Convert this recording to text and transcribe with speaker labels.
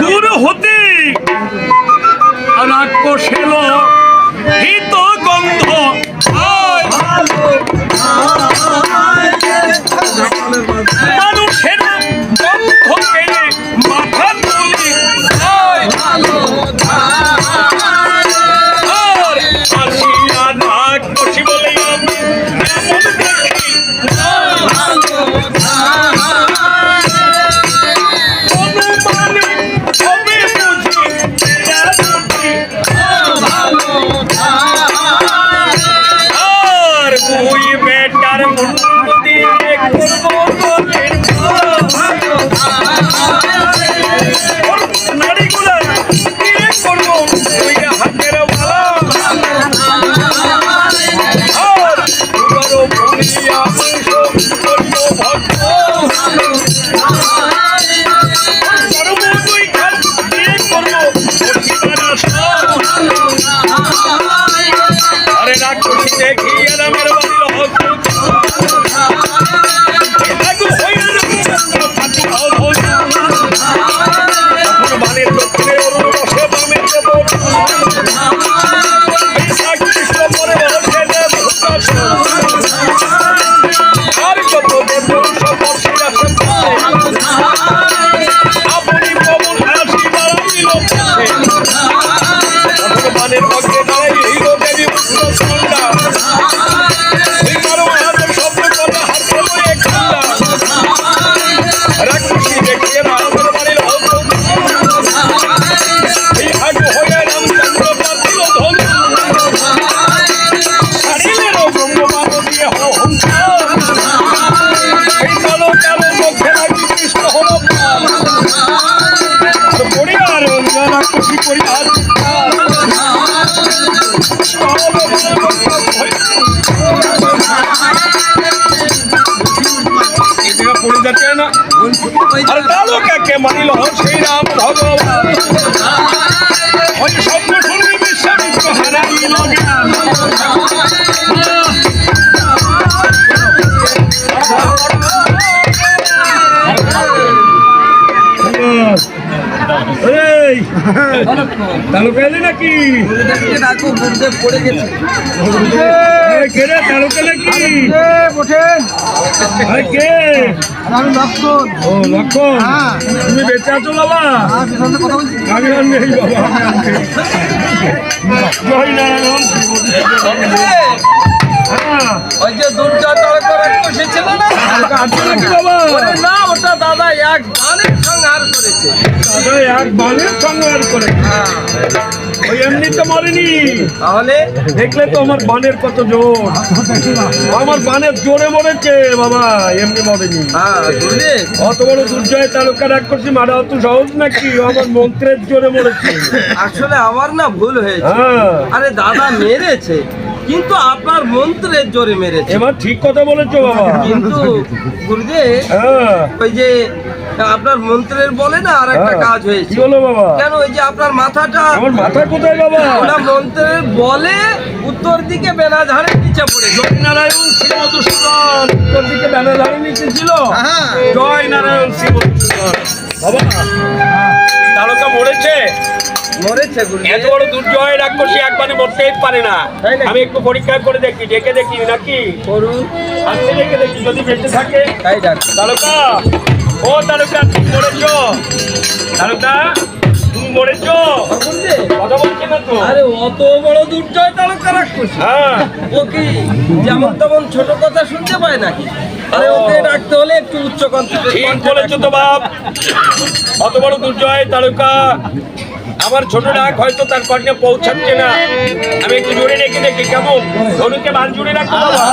Speaker 1: দূর হতে রাক্ষস এলো হিত গন্ধ। মূর্তি আর কালো কাকে মানিল সেই রাম ভগবান। এই তালুকা এলি নাকি?
Speaker 2: পড়ে গেছে
Speaker 1: আরে কে রে তালুকা
Speaker 3: ওঠেন
Speaker 1: কে?
Speaker 3: আমি লক্ষণ
Speaker 1: ও লক্ষণ। তুমি বেঁচে আছো বাবা।
Speaker 3: আর পিছনে কথা বলছি
Speaker 1: আমি আর নেই বাবা আমি আর নেই। জয় নারায়ণ।
Speaker 2: ওই যে দুর্গা তারকা রাক্ষসী ছিল না?
Speaker 1: তালুকা নাকি বাবা?
Speaker 2: না ওটা দাদা এক বানের সংহার করেছে।
Speaker 1: দাদা এক সংহার করে। ওই এমনি তো মরেনি।
Speaker 2: তাহলে?
Speaker 1: দেখলে তো আমার বানের কত জোর। আমার বানের জোরে মরেছে বাবা এমনি মরেনি।
Speaker 2: হ্যাঁ
Speaker 1: অত বড় দুর্জয় তালুকা রাক্ষসী মারা অত সহজ নাকি? আমার মন্ত্রের জোরে মরেছে।
Speaker 2: আসলে আমার না ভুল হয়েছে।
Speaker 1: হ্যাঁ।
Speaker 2: আরে দাদা মেরেছে। কিন্তু আপনার মন্ত্রের জোরে মেরেছে।
Speaker 1: এবার ঠিক কথা বলেছ বাবা।
Speaker 2: কিন্তু গুরুদেব
Speaker 1: হ্যাঁ।
Speaker 2: ওই যে আপনার মন্ত্রের বলে না আর একটা
Speaker 1: হ্যাঁ।
Speaker 2: কাজ
Speaker 1: কি
Speaker 2: হয়েছে
Speaker 1: হলো বাবা?
Speaker 2: কেন ওই যে আপনার মাথাটা?
Speaker 1: আমার মাথা কোথায় বাবা?
Speaker 2: ওটা মন্ত্রের বলে উত্তর দিকে বেনাঝাড়ের নিচে পড়ে।
Speaker 1: জয় নারায়ণ শ্রী মধুসূদন তোর দিকে ধারে নিচে ছিল?
Speaker 2: হ্যাঁ
Speaker 1: জয় নারায়ণ শ্রী মধুসূদন। বাবা তারকা মরেছে? এত বড় দুর্জয় রাক্ষসী একবারে মরতেই পারে না? আমি একটু পরীক্ষা করে দেখি ডেকে দেখি নাকি?
Speaker 2: করুন
Speaker 1: আজকে ডেকে দেখি যদি বেঁচে থাকে।
Speaker 2: তাই ডাক
Speaker 1: তারকা ও তুমি মরেছ। তুমি মরেছ। কথা বলছি না তো?
Speaker 2: আরে অত বড় দুর্জয় রাক্ষস।
Speaker 1: হ্যাঁ।
Speaker 2: ও কি যেমন তেমন ছোট কথা শুনতে পায় নাকি? আরে ওকে ডাকতে হলে একটু উচ্চ কণ্ঠে
Speaker 1: ঠিক বলেছ তো বাপ। অত বড় দুর্জয় তারকা। আমার ছোট ডাক হয়তো তার কর্ণে পৌঁছাচ্ছে না। আমি একটু জোরে রেখে দেখি, কেমন? ধনুকে বান জুড়ে রাখতে বাবা।